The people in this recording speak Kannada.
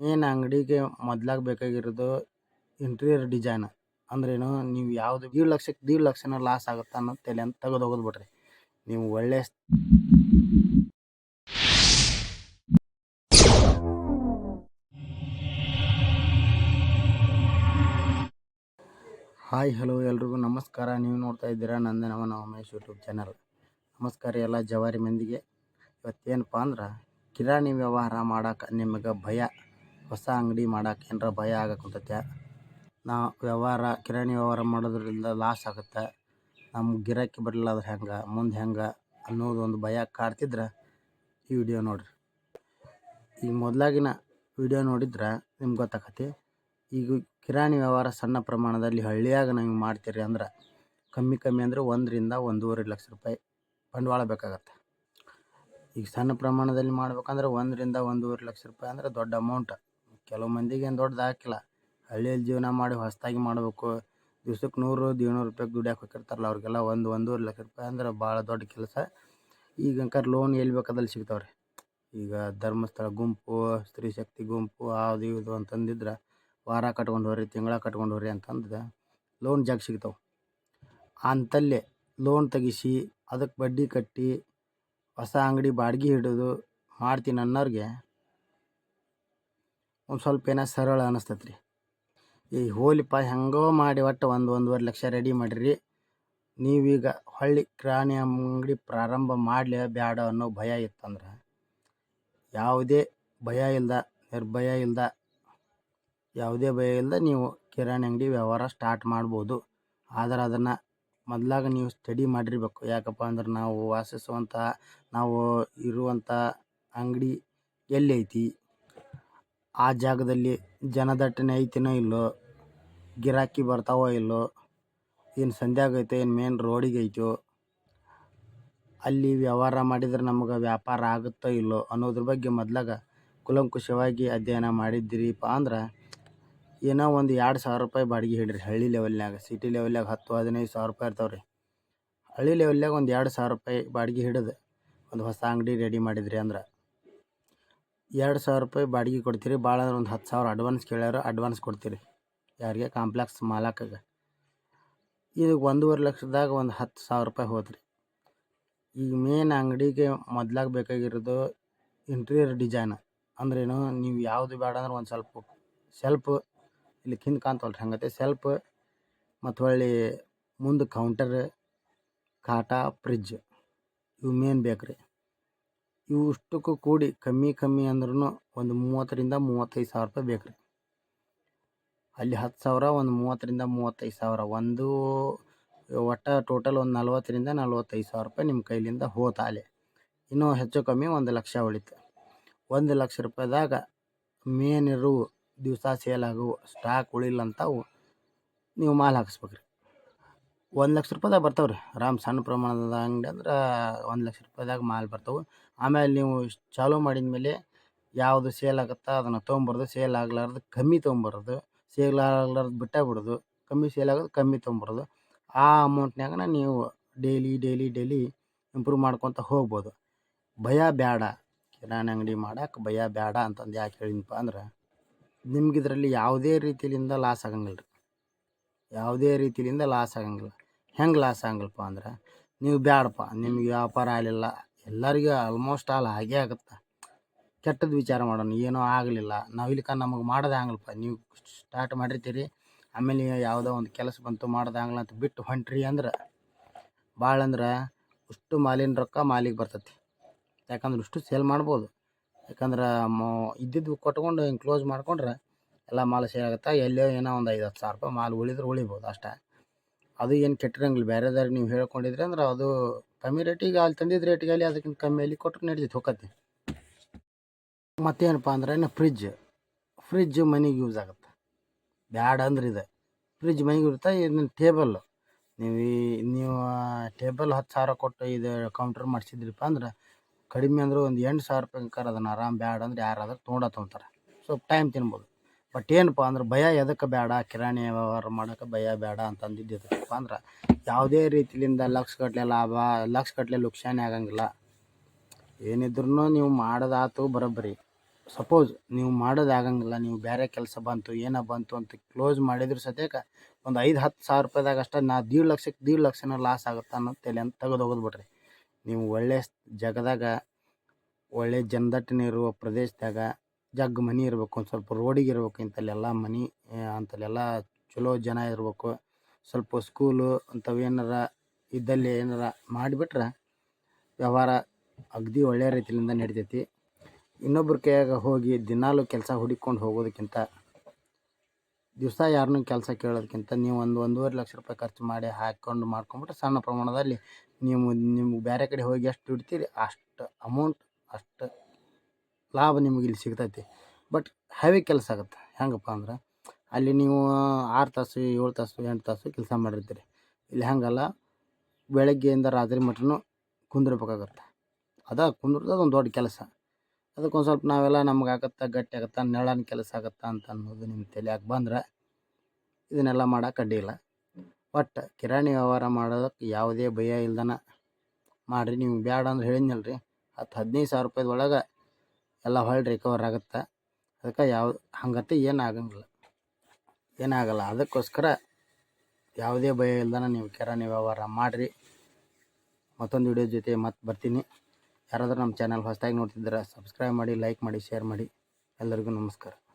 ಮೇನ್ ಅಂಗಡಿಗೆ ಮೊದ್ಲಾಗ ಬೇಕಾಗಿರೋದು ಇಂಟೀರಿಯರ್ ಡಿಸೈನ್ ಅಂದ್ರೇನು ನೀವು ಯಾವ್ದು ದೀಡ್ ಲಕ್ಷಕ್ಕೆ ದೀಡ್ ಲಕ್ಷನ ಲಾಸ್ ಆಗುತ್ತೆ ಅನ್ನೋದು ತಲೆ ಅಂತ ತೆಗೆದು ಹೋಗೋದು ಬಿಡ್ರಿ ನೀವು ಒಳ್ಳೆ ಹಾಯ್ ಹಲೋ ಎಲ್ರಿಗೂ ನಮಸ್ಕಾರ. ನೀವು ನೋಡ್ತಾ ಇದ್ದೀರಾ ನಂದನವನ ಉಮೇಶ್ ಯೂಟ್ಯೂಬ್ ಚಾನಲ್ ನಮಸ್ಕಾರ ಎಲ್ಲ ಜವಾರಿ ಮಂದಿಗೆ. ಇವತ್ತೇನಪ್ಪ ಅಂದ್ರೆ ಕಿರಾಣಿ ವ್ಯವಹಾರ ಮಾಡಕ್ಕೆ ನಿಮಗೆ ಭಯ. ಹೊಸ ಅಂಗಡಿ ಮಾಡಕ್ಕೆ ಏನಾರ ಭಯ ಆಗಕ್ಕಂತೈತೆ ನಾ ವ್ಯವಹಾರ, ಕಿರಾಣಿ ವ್ಯವಹಾರ ಮಾಡೋದ್ರಿಂದ ಲಾಸ್ ಆಗುತ್ತೆ. ನಮ್ಗೆ ಗಿರಾಕಿ ಬರಲಿಲ್ಲ ಅಂದ್ರೆ ಹೆಂಗೆ? ಮುಂದೆ ಹೆಂಗೆ ಅನ್ನೋದು ಒಂದು ಭಯ ಕಾಡ್ತಿದ್ರೆ ಈ ವಿಡಿಯೋ ನೋಡಿರಿ. ಈಗ ಮೊದಲಾಗಿನ ವಿಡಿಯೋ ನೋಡಿದ್ರೆ ನಿಮ್ಗೆ ಗೊತ್ತಾಕತಿ? ಈಗ ಕಿರಾಣಿ ವ್ಯವಹಾರ ಸಣ್ಣ ಪ್ರಮಾಣದಲ್ಲಿ ಹಳ್ಳಿಯಾಗ ನೀವು ಮಾಡ್ತೀರಿ ಅಂದ್ರೆ ಕಮ್ಮಿ ಕಮ್ಮಿ ಅಂದರೆ ಒಂದರಿಂದ ಒಂದೂವರೆ ಲಕ್ಷ ರೂಪಾಯಿ ಬಂಡವಾಳ ಬೇಕಾಗತ್ತೆ. ಈಗ ಸಣ್ಣ ಪ್ರಮಾಣದಲ್ಲಿ ಮಾಡ್ಬೇಕಂದ್ರೆ ಒಂದರಿಂದ ಒಂದೂವರೆ ಲಕ್ಷ ರೂಪಾಯಿ ಅಂದರೆ ದೊಡ್ಡ ಅಮೌಂಟ್ ಕೆಲವು ಮಂದಿಗೆ ಏನು ದೊಡ್ಡದು ಹಾಕಿಲ್ಲ. ಹಳ್ಳಿಯಲ್ಲಿ ಜೀವನ ಮಾಡಿ ಹೊಸದಾಗಿ ಮಾಡಬೇಕು. ದಿವ್ಸಕ್ಕೆ ನೂರು ಇನ್ನೂರು ರೂಪಾಯಿ ದುಡ್ಯಾಕೆ ಹೋಗಿರ್ತಾರಲ್ಲ ಅವ್ರಿಗೆಲ್ಲ ಒಂದು, ಒಂದೂವರೆ ಲಕ್ಷ ರೂಪಾಯಿ ಅಂದ್ರೆ ಭಾಳ ದೊಡ್ಡ ಕೆಲಸ. ಈಗ ಲೋನ್ ಎಲ್ಲಿ ಬೇಕಾದಲ್ಲಿ ಸಿಗ್ತಾವ್ರಿ. ಈಗ ಧರ್ಮಸ್ಥಳ ಗುಂಪು, ಸ್ತ್ರೀ ಶಕ್ತಿ ಗುಂಪು, ಅದು, ಇದು ಅಂತಂದಿದ್ರೆ ವಾರ ಕಟ್ಕೊಂಡು ಹೋಗ್ರಿ ತಿಂಗಳ ಕಟ್ಕೊಂಡು ಹೋಗ್ರಿ ಅಂತಂದ್ರೆ ಲೋನ್ ಜಾಗ ಸಿಗ್ತಾವೆ. ಅಂತಲ್ಲೇ ಲೋನ್ ತೆಗಿಸಿ ಅದಕ್ಕೆ ಬಡ್ಡಿ ಕಟ್ಟಿ, ಹೊಸ ಅಂಗಡಿ ಬಾಡಿಗೆ ಹಿಡಿದು ಮಾಡ್ತೀನಿ ಅನ್ನೋರಿಗೆ ಒಂದು ಸ್ವಲ್ಪ ಏನೋ ಸರಳ ಅನಿಸ್ತೈತೆ ರೀ ಈ ಹೋಲಿಪ್ಪ ಹೆಂಗೋ ಮಾಡಿ ಒಟ್ಟು ಒಂದು ಒಂದೂವರೆ ಲಕ್ಷ ರೆಡಿ ಮಾಡಿರಿ. ನೀವೀಗ ಹೊಳ್ಳಿ ಕಿರಾಣಿ ಅಂಗಡಿ ಪ್ರಾರಂಭ ಮಾಡಲಿ ಬ್ಯಾಡ ಅನ್ನೋ ಭಯ ಇತ್ತಂದ್ರೆ ಯಾವುದೇ ಭಯ ಇಲ್ಲದ ನಿರ್ಭಯ ಇಲ್ಲದ ಯಾವುದೇ ಭಯ ಇಲ್ಲದ ನೀವು ಕಿರಾಣಿ ಅಂಗಡಿ ವ್ಯವಹಾರ ಸ್ಟಾರ್ಟ್ ಮಾಡ್ಬೋದು. ಆದರೆ ಅದನ್ನು ಮೊದಲಾಗ ನೀವು ಸ್ಟಡಿ ಮಾಡಿರಬೇಕು. ಯಾಕಪ್ಪ ಅಂದ್ರೆ ನಾವು ವಾಸಿಸುವಂಥ ನಾವು ಇರುವಂಥ ಅಂಗಡಿ ಎಲ್ಲೈತಿ ಆ ಜಾಗದಲ್ಲಿ ಜನದಟ್ಟಣೆ ಐತಿನೋ ಇಲ್ಲೋ, ಗಿರಾಕಿ ಬರ್ತಾವೋ ಇಲ್ಲೋ, ಏನು ಸಂಧ್ಯಾಗ ಐತೆ ಏನು ಮೇನ್ ರೋಡಿಗೆ ಐತೋ, ಅಲ್ಲಿ ವ್ಯವಹಾರ ಮಾಡಿದ್ರೆ ನಮಗೆ ವ್ಯಾಪಾರ ಆಗುತ್ತೋ ಇಲ್ಲೋ ಅನ್ನೋದ್ರ ಬಗ್ಗೆ ಮೊದ್ಲಾಗ ಕುಲಂಕುಷವಾಗಿ ಅಧ್ಯಯನ ಮಾಡಿದ್ದೀರಿಪ್ಪ ಅಂದ್ರೆ ಏನೋ ಒಂದು ಎರಡು ಸಾವಿರ ರೂಪಾಯಿ ಬಾಡಿಗೆ ಹಿಡ್ರಿ ಹಳ್ಳಿ ಲೆವೆಲ್ನಾಗ ಸಿಟಿ ಲೆವೆಲ್ನಾಗ ಹತ್ತು, ಹದಿನೈದು ಸಾವಿರ ರೂಪಾಯಿ ಇರ್ತಾವೆ ರೀ ಹಳ್ಳಿ ಲೆವೆಲ್ನಾಗ ಒಂದು ಎರಡು ಸಾವಿರ ರೂಪಾಯಿ ಬಾಡಿಗೆ ಹಿಡಿದು ಒಂದು ಹೊಸ ಅಂಗಡಿ ರೆಡಿ ಮಾಡಿದ್ರಿ ಅಂದ್ರೆ ಎರಡು ಸಾವಿರ ರೂಪಾಯಿ ಬಾಡಿಗೆ ಕೊಡ್ತೀರಿ. ಭಾಳ ಅಂದ್ರೆ ಒಂದು ಹತ್ತು ಸಾವಿರ ಅಡ್ವಾನ್ಸ್ ಕೇಳ್ಯಾರ ಅಡ್ವಾನ್ಸ್ ಕೊಡ್ತೀರಿ. ಯಾರಿಗೆ? ಕಾಂಪ್ಲೆಕ್ಸ್ ಮಾಲಕಗೆ. ಇದು ಒಂದೂವರೆ ಲಕ್ಷದಾಗ ಒಂದು ಹತ್ತು ಸಾವಿರ ರೂಪಾಯಿ ಹೋದ್ರಿ ಈಗ ಮೇನ್ ಅಂಗಡಿಗೆ ಮೊದ್ಲಾಗ ಬೇಕಾಗಿರೋದು ಇಂಟೀರಿಯರ್ ಡಿಸೈನ್ ಅಂದ್ರೇನು, ನೀವು ಯಾವುದು ಬೇಡ ಅಂದ್ರೆ ಒಂದು ಸ್ವಲ್ಪ ಸೆಲ್ಫ್ ಇಲ್ಲಿ ಹಿಂದೆ ಕಾಣ್ತವಲ್ಲ ಹಂಗತೆ. ಸೆಲ್ಫ್ ಮತ್ತು ಹೊಳ್ಳಿ ಮುಂದೆ ಕೌಂಟರ್ ಕಾಟ ಫ್ರಿಜ್ ಇವು ಮೇನ್ ಬೇಕು ರೀ ಇವು ಇಷ್ಟಕ್ಕೂ ಕೂಡಿ ಕಮ್ಮಿ ಕಮ್ಮಿ ಅಂದ್ರೂ ಒಂದು ಮೂವತ್ತರಿಂದ ಮೂವತ್ತೈದು ಸಾವಿರ ರೂಪಾಯಿ ಬೇಕು ರೀ ಅಲ್ಲಿ ಹತ್ತು ಸಾವಿರ, ಒಂದು ಮೂವತ್ತರಿಂದ ಮೂವತ್ತೈದು ಸಾವಿರ. ಒಂದು, ಒಟ್ಟು ಟೋಟಲ್ ಒಂದು ನಲ್ವತ್ತರಿಂದ ನಲ್ವತ್ತೈದು ಸಾವಿರ ರೂಪಾಯಿ ನಿಮ್ಮ ಕೈಲಿಂದ ಹೋತಾಲೆ ಇನ್ನೂ ಹೆಚ್ಚು ಕಮ್ಮಿ ಒಂದು ಲಕ್ಷ ಉಳಿತು. ಒಂದು ಲಕ್ಷ ರೂಪಾಯಿದಾಗ ಮೇನ್ ದಿವಸ ಸೇಲ್ ಸ್ಟಾಕ್ ಉಳಿಲ್ಲ ಅಂತಾವು ನೀವು ಮಾಲ್ ಹಾಕಿಸ್ಬೇಕು ರೀ ಒಂದು ಲಕ್ಷ ರೂಪಾಯಿದಾಗ ಬರ್ತಾವೆ ರೀ ಆರಾಮ್ ಸಣ್ಣ ಪ್ರಮಾಣದ ಅಂಗಡಿ ಅಂದ್ರೆ ಒಂದು ಲಕ್ಷ ರೂಪಾಯಿದಾಗ ಮಾಲು ಬರ್ತವೆ. ಆಮೇಲೆ ನೀವು ಚಾಲೂ ಮಾಡಿದ ಮೇಲೆ ಯಾವುದು ಸೇಲ್ ಆಗುತ್ತಾ ಅದನ್ನು ತೊಗೊಂಬರೋದು ಸೇಲ್ ಆಗ್ಲಾರ್ದು ಕಮ್ಮಿ ತೊಗೊಂಬರೋದು ಸೇಲ್ ಆಗ್ಲಾರ್ದು ಬಿಟ್ಟೇ ಬಿಡೋದು, ಕಮ್ಮಿ ಸೇಲ್ ಆಗೋದು ಕಮ್ಮಿ ತೊಗೊಂಬರೋದು. ಆ ಅಮೌಂಟ್ನಾಗನ ನೀವು ಡೈಲಿ ಡೈಲಿ ಡೈಲಿ ಇಂಪ್ರೂವ್ ಮಾಡ್ಕೊತ ಹೋಗ್ಬೋದು. ಭಯ ಬೇಡ ಕಿರಾಣಿ ಅಂಗಡಿ ಮಾಡಕ್ಕೆ ಭಯ ಬೇಡ ಅಂತಂದು ಯಾಕೆ ಹೇಳಿದ್ನಪ್ಪ ಅಂದ್ರೆ ನಿಮ್ಗೆ ಇದರಲ್ಲಿ ಯಾವುದೇ ರೀತಿಯಿಂದ ಲಾಸ್ ಆಗಂಗಿಲ್ಲ ರೀ ಯಾವುದೇ ರೀತಿಯಿಂದ ಲಾಸ್ ಆಗಂಗಿಲ್ಲ. ಹೆಂಗೆ ಲಾಸ್ ಆಗಂಗಿಲ್ಲಪ್ಪ ಅಂದ್ರೆ ನೀವು ಬ್ಯಾಡಪ್ಪ ನಿಮ್ಗೆ ವ್ಯಾಪಾರ ಆಗಲಿಲ್ಲ, ಎಲ್ಲರಿಗೂ ಆಲ್ಮೋಸ್ಟ್ ಆಲ್ ಹಾಗೇ ಆಗುತ್ತೆ. ಕೆಟ್ಟದ್ದು ವಿಚಾರ ಮಾಡೋಣ, ಏನೋ ಆಗಲಿಲ್ಲ. ನಾವು ಇಲ್ಲಿಕ ನಮಗೆ ಮಾಡೋದು ಆಗಲ್ಲಪ್ಪ. ನೀವು ಸ್ಟಾರ್ಟ್ ಮಾಡಿರ್ತೀರಿ, ಆಮೇಲೆ ಯಾವುದೋ ಒಂದು ಕೆಲಸ ಬಂತು ಮಾಡೋದು ಆಗಲ್ಲ ಅಂತ ಬಿಟ್ಟು ಹೊಂಟ್ರಿ ಅಂದ್ರೆ ಭಾಳ ಅಂದ್ರೆ ಅಷ್ಟು ಮಾಲಿನ ರೊಕ್ಕ ಮಾಲಿಗೆ ಬರ್ತೈತಿ. ಯಾಕಂದ್ರೆ ಇಷ್ಟು ಸೇಲ್ ಮಾಡ್ಬೋದು. ಯಾಕಂದ್ರೆ ಮೋ, ಇದ್ದಿದ್ದು ಕೊಟ್ಕೊಂಡು ಹಿಂಗೆ ಕ್ಲೋಸ್ ಮಾಡ್ಕೊಂಡ್ರೆ ಎಲ್ಲ ಮಾಲು ಸೇಲ್ ಆಗುತ್ತೆ ಎಲ್ಲೋ ಏನೋ ಒಂದು ಐದು ಹತ್ತು ಸಾವಿರ ರೂಪಾಯಿ ಮಾಲು ಉಳಿದ್ರೆ ಉಳಿಬೋದು ಅಷ್ಟೇ. ಅದು ಏನು ಕೆಟ್ಟಿರಂಗಿಲ್ಲ ಬೇರೆದವ್ರಿಗೆ ನೀವು ಹೇಳ್ಕೊಂಡಿದ್ರಿ ಅಂದ್ರೆ ಅದು ಕಮ್ಮಿ ರೇಟಿಗೆ ಅಲ್ಲಿ ತಂದಿದ್ದ ರೇಟಿಗೆ ಅಲ್ಲಿ ಅದಕ್ಕಿಂತ ಕಮ್ಮಿಯಲ್ಲಿ ಕೊಟ್ಟರೆ ನಡೀತೈತೆ ಹೋಗತ್ತೆ. ಮತ್ತೇನಪ್ಪ ಅಂದ್ರೆ ಇನ್ನು ಫ್ರಿಜ್ ಫ್ರಿಜ್ ಮನೆಗೆ ಯೂಸ್ ಆಗುತ್ತೆ. ಬ್ಯಾಡ ಅಂದ್ರೆ ಇದೆ. ಫ್ರಿಜ್ ಮನೆಗೆ ಇರುತ್ತೆ ಇದನ್ನ ಟೇಬಲ್ ನೀವು ಈ, ನೀವು ಟೇಬಲ್ ಹತ್ತು ಸಾವಿರ ಕೊಟ್ಟು ಇದು ಕೌಂಟರ್ ಮಾಡಿಸಿದ್ರಿಪ್ಪ ಅಂದ್ರೆ ಕಡಿಮೆ ಅಂದ್ರೆ ಒಂದು ಎಂಟು ಸಾವಿರ ರೂಪಾಯಿ ಅದನ್ನು ಆರಾಮ್ ಬ್ಯಾಡ ಅಂದ್ರೆ ಯಾರಾದ್ರೂ ತೊಗೊಂಡ ತೊಗೊಂತಾರೆ. ಸ್ವಲ್ಪ ಟೈಮ್ ತಿನ್ಬೋದು. ಬಟ್ ಏನಪ್ಪ ಅಂದ್ರೆ ಭಯ ಎದಕ್ಕೆ ಬೇಡ ಕಿರಾಣಿ ವ್ಯವಹಾರ ಮಾಡೋಕೆ ಭಯ ಬೇಡ ಅಂತಂದಿದ್ದು ಎದಕ್ಕಪ್ಪ ಅಂದ್ರೆ ಯಾವುದೇ ರೀತಿಲಿಂದ ಲಕ್ಷಗಟ್ಟಲೆ ಲಾಭ ಲಕ್ಷಗಟ್ಟಲೆ ಲುಕ್ಷಾನೆ ಆಗಂಗಿಲ್ಲ. ಏನಿದ್ರೂ ನೀವು ಮಾಡೋದಾತು ಬರೋಬ್ಬರಿ. ಸಪೋಸ್ ನೀವು ಮಾಡೋದಾಗಂಗಿಲ್ಲ, ನೀವು ಬೇರೆ ಕೆಲಸ ಬಂತು, ಏನೋ ಬಂತು ಅಂತ ಕ್ಲೋಸ್ ಮಾಡಿದ್ರು ಸತ್ಯಕ್ಕೆ ಒಂದು ಐದು, ಹತ್ತು ಸಾವಿರ ರೂಪಾಯಿದಾಗ ಅಷ್ಟೇ ನಾ ದೀಡ್ ಲಕ್ಷಕ್ಕೆ ದೀಡ್ ಲಕ್ಷನ ಲಾಸ್ ಆಗುತ್ತೆ ಅನ್ನೋ ತಲೆ ಅಂತ ತೆಗೆದು ಬಿಡ್ರಿ ನೀವು ಒಳ್ಳೆಯ ಜಾಗದಾಗ ಒಳ್ಳೆಯ ಜನದಟ್ಟಣೆ ಇರುವ ಪ್ರದೇಶದಾಗ ಜಗ್ ಮನೆ ಇರಬೇಕು, ಒಂದು ಸ್ವಲ್ಪ ರೋಡಿಗೆ ಇರಬೇಕು, ಇಂಥಲ್ಲೆಲ್ಲ ಮನೆ ಅಂಥಲ್ಲೆಲ್ಲ ಚಲೋ ಜನ ಇರಬೇಕು. ಸ್ವಲ್ಪ ಸ್ಕೂಲು ಅಂಥವು ಏನಾರ ಇದ್ದಲ್ಲಿ ಏನಾರ ಮಾಡಿಬಿಟ್ರೆ ವ್ಯವಹಾರ ಅಗದಿ ಒಳ್ಳೆಯ ರೀತಿಯಿಂದ ನಡಿತೈತಿ. ಇನ್ನೊಬ್ರ ಕೈಯಾಗ ಹೋಗಿ ದಿನಾಲೂ ಕೆಲಸ ಹುಡಿಕೊಂಡು ಹೋಗೋದಕ್ಕಿಂತ ದಿವಸ ಯಾರನ್ನೂ ಕೆಲಸ ಕೇಳೋದಕ್ಕಿಂತ ನೀವು ಒಂದು ಒಂದೂವರೆ ಲಕ್ಷ ರೂಪಾಯಿ ಖರ್ಚು ಮಾಡಿ ಹಾಕ್ಕೊಂಡು ಮಾಡ್ಕೊಂಬಿಟ್ರೆ ಸಣ್ಣ ಪ್ರಮಾಣದಲ್ಲಿ ನೀವು, ನಿಮ್ಗೆ ಬೇರೆ ಕಡೆ ಹೋಗಿ ಎಷ್ಟು ದುಡ್ತೀರಿ ಅಷ್ಟು ಅಮೌಂಟ್ ಅಷ್ಟು ಲಾಭ ನಿಮಗೆ ಇಲ್ಲಿ ಸಿಗ್ತೈತಿ. ಬಟ್ ಹೆವಿ ಕೆಲಸ ಆಗುತ್ತೆ. ಹೆಂಗಪ್ಪ ಅಂದ್ರೆ, ಅಲ್ಲಿ ನೀವು ಆರು ತಾಸು, ಏಳು ತಾಸು, ಎಂಟು ತಾಸು ಕೆಲಸ ಮಾಡಿರ್ತೀರಿ. ಇಲ್ಲಿ ಹಂಗಲ್ಲ, ಬೆಳಗ್ಗೆಯಿಂದ ರಾತ್ರಿ ಮಟನು ಕುಂದಿರ್ಬೇಕಾಗತ್ತೆ. ಅದ ಕುಂದ್ರದ ಒಂದು ದೊಡ್ಡ ಕೆಲಸ. ಅದಕ್ಕೊಂದು ಸ್ವಲ್ಪ ನಾವೆಲ್ಲ ನಮ್ಗೆ ಆಗತ್ತೆ, ಗಟ್ಟಿ ಆಗತ್ತೆ ನೆಳನ ಕೆಲಸ ಆಗತ್ತೆ ಅಂತ ಅನ್ನೋದು ನಿಮ್ಮ ತಲೆಯಾಗಿ ಬಂದ್ರೆ, ಇದನ್ನೆಲ್ಲ ಮಾಡೋಕೆ ಅಡ್ಡಿಯಿಲ್ಲ ಒಟ್ಟು ಕಿರಾಣಿ ವ್ಯವಹಾರ ಮಾಡೋದಕ್ಕೆ ಯಾವುದೇ ಭಯ ಇಲ್ದನ ಮಾಡಿರಿ. ನೀವು ಬ್ಯಾಡ ಅಂದ್ರೆ ಹೇಳಿದ್ನಲ್ಲ ರೀ ಹತ್ತು ಹದಿನೈದು ಸಾವಿರ ರೂಪಾಯಿದೊಳಗೆ ಎಲ್ಲ ಹೊಳ್ಳಿ ರಿಕವರ್ ಆಗುತ್ತೆ? ಅದಕ್ಕೆ ಯಾವ, ಹಂಗತಿ ಏನು ಆಗಂಗಿಲ್ಲ. ಏನಾಗಲ್ಲ ಅದಕ್ಕೋಸ್ಕರ ಯಾವುದೇ ಭಯ ಇಲ್ದನ ನೀವು ಕಿರಾಣಿ ವ್ಯವಹಾರ ಮಾಡಿರಿ. ಮತ್ತೊಂದು ವಿಡಿಯೋ ಜೊತೆ ಮತ್ತೆ ಬರ್ತೀನಿ. ಯಾರಾದರೂ ನಮ್ಮ ಚಾನಲ್ ಹೊಸದಾಗಿ ನೋಡ್ತಿದ್ರೆ ಸಬ್ಸ್ಕ್ರೈಬ್ ಮಾಡಿ ಲೈಕ್ ಮಾಡಿ ಶೇರ್ ಮಾಡಿ. ಎಲ್ಲರಿಗೂ ನಮಸ್ಕಾರ.